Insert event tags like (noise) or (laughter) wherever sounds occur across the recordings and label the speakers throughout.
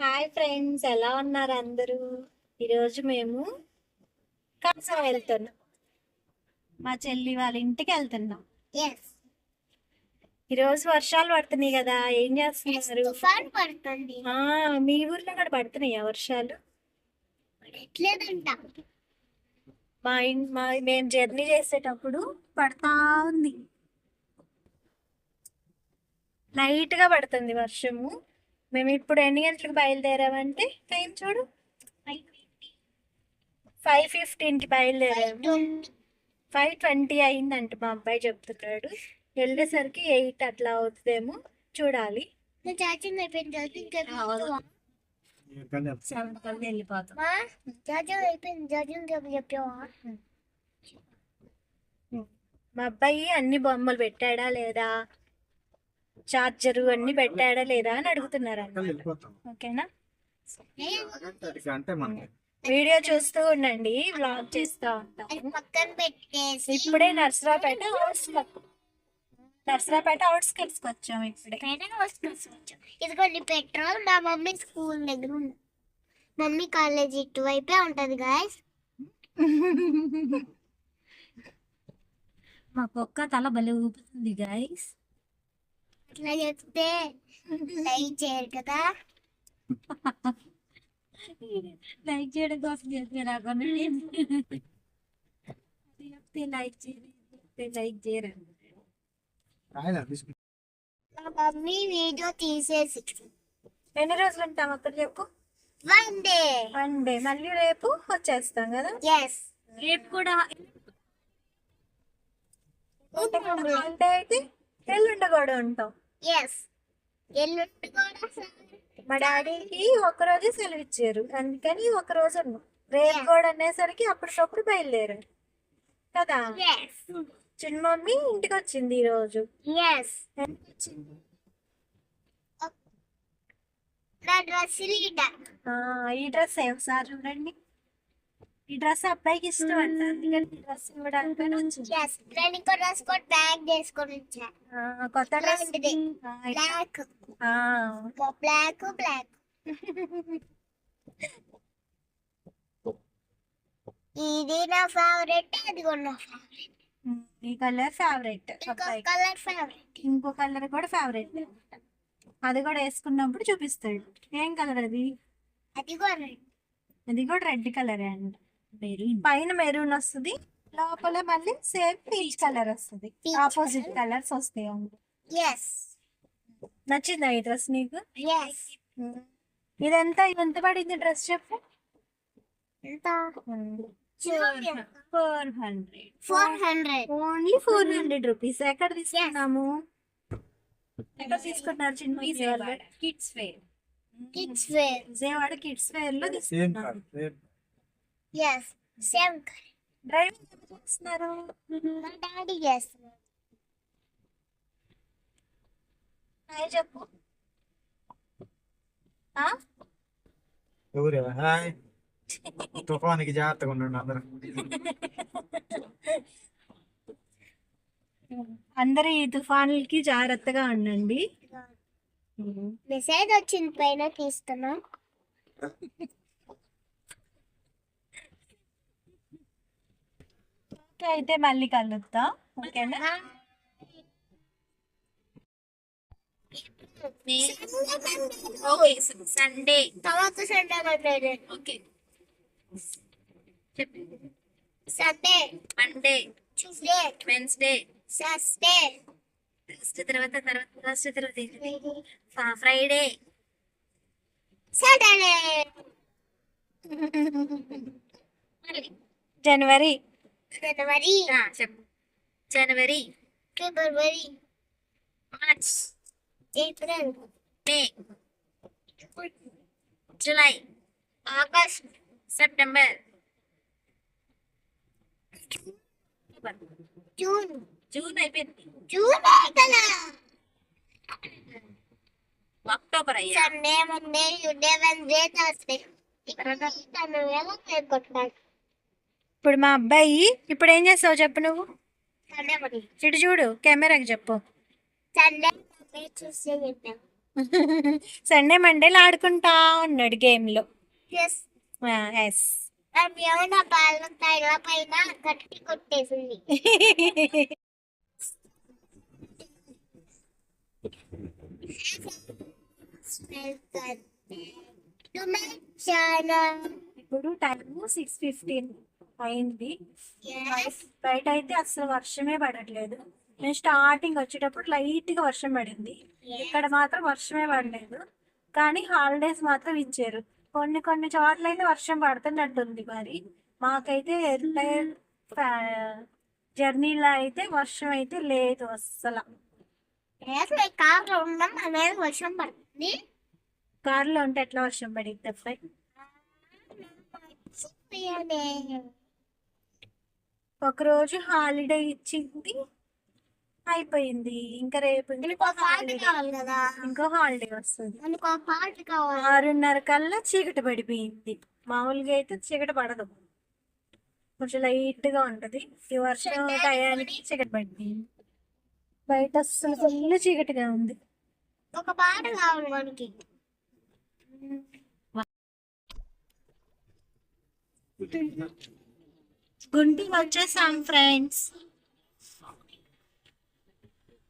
Speaker 1: Hi friends ఎలా ఉన్నారు అందరూ? ఈరోజు మేము కలసం వెళ్తున్నాం. మా చెల్లి వాళ్ళ ఇంటికి వెళ్తున్నాం. ఈరోజు వర్షాలు పడుతున్నాయి కదా ఏం చేస్తున్నారు? మీ ఊర్లో కూడా పడుతున్నాయా వర్షాలు? మా ఇన్- మా మేము జర్నీ చేసేటప్పుడు పడతా ఉంది లైట్గా పడుతుంది వర్షము. మేము ఇప్పుడు ఎన్ని గంటలకు బయలుదేరామంటే టైం చూడు. ఫైవ్ ఫిఫ్టీన్కి బయలుదేరాము. ఫైవ్ ట్వంటీ అయిందంట మా అబ్బాయి చెప్తున్నాడు. వెళ్ళేసరికి ఎయిట్ అట్లా అవుతుందేమో చూడాలి. సెవెన్ కల్లా వెళ్ళిపోతాం.
Speaker 2: అయిపోయింది చెప్పావా?
Speaker 1: మా అబ్బాయి అన్ని బొమ్మలు పెట్టాడా లేదా? చార్జరు అన్ని పెట్టాడా లేదా అని అడుగుతున్నారు ఓకేనా? వీడియో చూస్తూ ఉండండి వ్లాగ్ చేస్తూ ఉంటాము.
Speaker 2: పక్కన పెట్టేసి.
Speaker 1: ఇప్పుడే నర్సరాపేట అవుట్స్కట్ నర్సరాపేట అవుట్స్కట్స్ వచ్చాము ఇప్పుడే.
Speaker 2: ఇదిగోండి పెట్రోల్ మా మమ్మీ స్కూల్ దగ్గర ఉంది. మమ్మీ కాలేజ్ ఇటువైపే ఉంటది గాయస్ (laughs)
Speaker 1: మా కుక్క తల భలే ఊపుతుంది గాయస్
Speaker 2: అట్లా చెప్తే లైక్ చేయరు కదా
Speaker 1: లైక్ చేయడం కోసం చెప్తే లైక్ చేయరు లైక్ చేయరు
Speaker 2: మా మమ్మీ వీడియో తీసేసి
Speaker 1: ఎన్ని రోజులు ఉంటాం అక్కడ చెప్పు
Speaker 2: వన్ డే
Speaker 1: వన్ డే మళ్ళీ రేపు వచ్చేస్తాం కదా
Speaker 2: ఎస్
Speaker 1: రేపు కూడా అంటే అయితే ఎల్లుండ కూడా ఉంటాం
Speaker 2: ఎస్ ఎల్లుండి కూడా
Speaker 1: మా డాడీకి ఒక రోజు సెలవు ఇచ్చారు అందుకని ఒక రోజు రేపు కూడా అనేసరికి అప్పటికప్పుడు బయలుదేరారు కదా? చిన్న మమ్మీ ఇంటికి వచ్చింది ఈ రోజు
Speaker 2: డ్రెస్
Speaker 1: ఈ డ్రెస్ ఒకసారి చూడండి. ఈ డ్రెస్ అబ్బాయికి ఇష్టం అంట. అందుకని ఈ డ్రెస్ ఇవ్వడానికి వచ్చింది.
Speaker 2: ఎస్ నేను ఇంకో డ్రెస్ కూడా బ్యాగ్ చేసుకొని వచ్చా.
Speaker 1: కొత్త డ్రెస్.
Speaker 2: బ్లాక్ బ్లాక్ బ్లాక్ ఇది నా ఫేవరెట్ అది కూడా నా ఫేవరెట్
Speaker 1: ఈ కలర్ ఫేవరెట్
Speaker 2: కలర్ ఫేవరెట్
Speaker 1: ఇంకో కలర్ కూడా ఫేవరెట్ అది కూడా వేసుకున్నప్పుడు చూపిస్తాడు. ఏం కలర్ అది?
Speaker 2: అది కూడా red.
Speaker 1: అది కూడా రెడ్ కలర్ అండి పైన మెరూన్ వస్తుంది లోపల మళ్ళీ సేమ్ పీచ్ కలర్ వస్తుంది. ఆపోజిట్ కలర్స్ వస్తాయి నచ్చిందా ఈ డ్రెస్ నీకు? ఇదంతా ఎంత పడింది డ్రెస్ చెప్పు?
Speaker 2: ఎంత?
Speaker 1: Four hundred.
Speaker 2: Four hundred.
Speaker 1: Only four hundred rupees. ఎక్కడ తీసుకున్నాము? ఎక్కడ తీసుకున్నారు చిన్న kids wear
Speaker 2: kids wear
Speaker 1: Vijayawada kids
Speaker 3: వేర్లో
Speaker 1: తీసుకున్నాము.
Speaker 2: ఎస్ సేమ్
Speaker 1: డ్రైవింగ్ ఎవరు చేస్తున్నారు
Speaker 2: మా డాడీ చేస్తున్నారు
Speaker 1: హాయ్ చెప్పు?
Speaker 3: ఎవరు? హాయ్ తుఫానికి జాగ్రత్తగా ఉండండి అందరూ.
Speaker 1: అందరు ఈ తుఫానులకి జాగ్రత్తగా ఉండండి.
Speaker 2: మెసేజ్ వచ్చింది పైన తీస్తున్నా.
Speaker 1: ఓకే అయితే మళ్ళీ కలుద్దాం. ఓకేనా? Okay Sunday.
Speaker 2: తర్వాత Sunday Monday
Speaker 1: okay.
Speaker 2: Sunday.
Speaker 1: Monday.
Speaker 2: Tuesday
Speaker 1: Wednesday
Speaker 2: Thursday
Speaker 1: Thursday తర్వాత తర్వాత థర్స్డే తర్వాత ఫ్రైడే
Speaker 2: సాటర్డే
Speaker 1: జనవరి
Speaker 2: జనవరి
Speaker 1: చెప్పు January
Speaker 2: February
Speaker 1: March
Speaker 2: April
Speaker 1: May July
Speaker 2: August
Speaker 1: September
Speaker 2: June
Speaker 1: June అయిపోయింది
Speaker 2: జూన్ కదా
Speaker 1: అక్టోబర్ అయ్యా
Speaker 2: Sunday Monday Tuesday Wednesday Thursday ఇక్కడ తను ఎలా పేర్కొంటున్నాడు
Speaker 1: ఇప్పుడు మా అబ్బాయి ఇప్పుడు ఏం చేస్తావు చెప్పు నువ్వు? ఇటు చూడు కెమెరాకి చెప్పు.
Speaker 2: సండే (laughs)
Speaker 1: మండేలు ఆడుకుంటా ఉన్నాడు గేమ్లో.
Speaker 2: ఎస్
Speaker 1: ఇప్పుడు టైం సిక్స్ ఫిఫ్టీన్ అయింది. బయట అయితే అసలు వర్షమే పడట్లేదు. నేను స్టార్టింగ్ వచ్చేటప్పుడు లైట్గా వర్షం పడింది. ఇక్కడ మాత్రం వర్షమే పడలేదు. కానీ హాలిడేస్ మాత్రం ఇచ్చారు. కొన్ని కొన్ని చోట్ల అయితే వర్షం పడుతున్నట్టుంది మరి. మాకైతే జర్నీలో అయితే వర్షం అయితే లేదు అస్సలు.
Speaker 2: అసలు కార్లో అనేది వర్షం పడుతుంది
Speaker 1: కారులో ఉంటే ఎట్లా వర్షం పడింది అబ్బాయి ఒకరోజు హాలిడే ఇచ్చింది. అయిపోయింది. ఇంకా రేపు ఇంకో హాలిడే.
Speaker 2: కావాలి కదా.
Speaker 1: ఇంకో హాలిడే వస్తుంది. ఆరున్నర కల్లా చీకటి పడిపోయింది. మామూలుగా అయితే చీకటి పడదు. కొంచెం లైట్గా ఉంటది. ఈ వర్షం టయానికి చీకటి పడిపోయింది బయట అస్సలు ఫుల్ చీకటిగా ఉంది.
Speaker 2: ఒక పాట కావాలి మనకి.
Speaker 1: గుంటూరు వచ్చేసాం ఫ్రెండ్స్.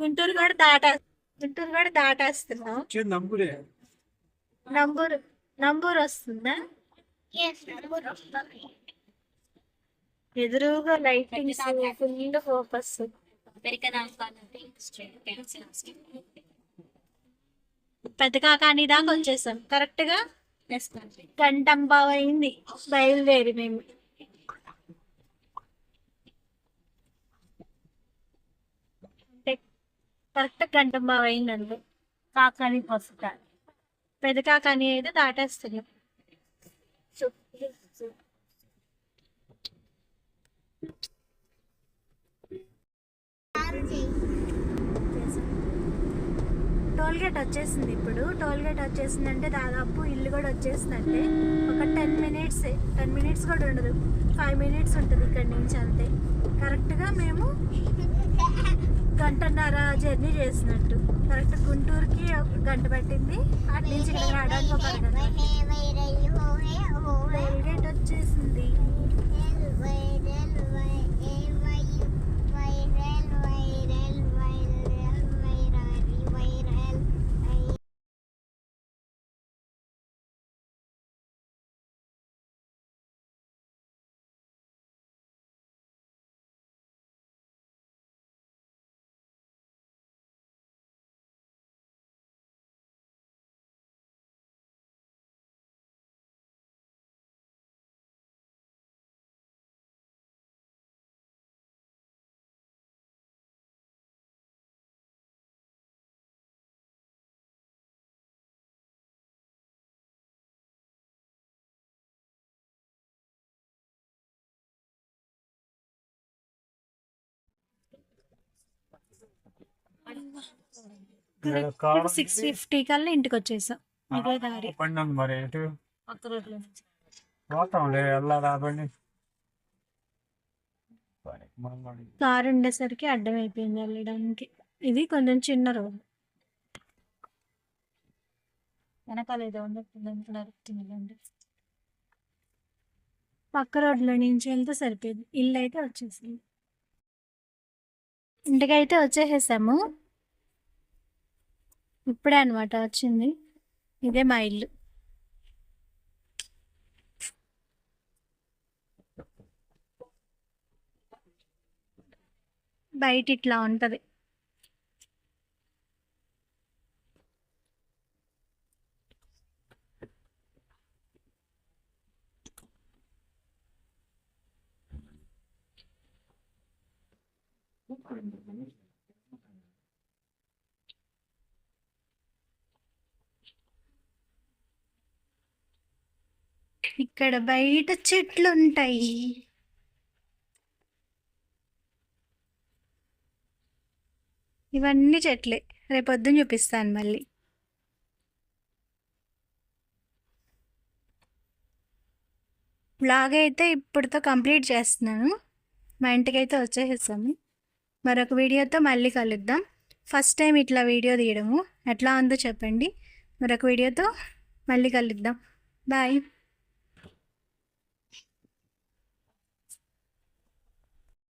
Speaker 1: గుంటూరు కూడా దాటా గుంటూరు కూడా దాటేస్తున్నాం. నంబూరు. నంబూరు వస్తుందా? ఎదురుగా లైటింగ్స్ ఫుల్ ఫోకస్. పెద్ద కాకాని దాకా వచ్చేసాం. కరెక్ట్గా గంటంబావ అయింది. బయలుదేరి మేము. కరెక్ట్ గంటంబావ అయిందండి. కాకాని వస్తా పెద్ద కాకాని అయితే దాటేస్తుంది. Thank you. టోల్ గేట్ వచ్చేసింది ఇప్పుడు. టోల్ గేట్ వచ్చేసిందంటే దాదాపు ఇల్లు కూడా వచ్చేసిందంటే ఒక టెన్ మినిట్స్ టెన్ మినిట్స్ కూడా ఉండదు. ఫైవ్ మినిట్స్ ఉంటుంది ఇక్కడ నుంచి అంతే. కరెక్ట్గా మేము గంటన్నర జర్నీ చేసినట్టు. కరెక్ట్ గుంటూరుకి ఒక గంట పట్టింది. అటు నుంచి ఇక్కడ రావడానికి ఒక అరగంట టోల్ గేట్ వచ్చేసింది. సిక్స్ ఫిఫ్టీ కల్లా ఇంటికి వచ్చేసాం. ఇదే దారి.
Speaker 3: బండి ఉంది మరి. ఎటు?
Speaker 1: కొత్త రోడ్లో నుంచి.
Speaker 3: పోతాంలే వెళ్ళాలా బండి?
Speaker 1: కారు ఉండేసరికి అడ్డం అయిపోయింది వెళ్ళడానికి. ఇది కొంచెం చిన్న రోడ్. వెనకాల ఏదో పక్క రోడ్లో నుంచి వెళ్తే సరిపోయింది. ఇల్లు అయితే వచ్చేసింది. ఇంటికైతే వచ్చేసేసాము. ఇప్పుడే అనమాట వచ్చింది. ఇదే మా ఇల్లు. బయట ఇట్లా ఉంటది. ఇక్కడ బయట చెట్లు ఉంటాయి ఇవన్నీ చెట్లే. రేపొద్దున చూపిస్తాను మళ్ళీ. బ్లాగ్ అయితే ఇప్పుడుతో కంప్లీట్ చేస్తున్నాను. మా ఇంటికి అయితే వచ్చేసేసాము మరొక వీడియోతో మళ్ళీ కలుద్దాం. ఫస్ట్ టైం ఇట్లా వీడియో తీయడము. ఎట్లా ఉందో చెప్పండి. మరొక వీడియోతో మళ్ళీ కలుద్దాం. బాయ్.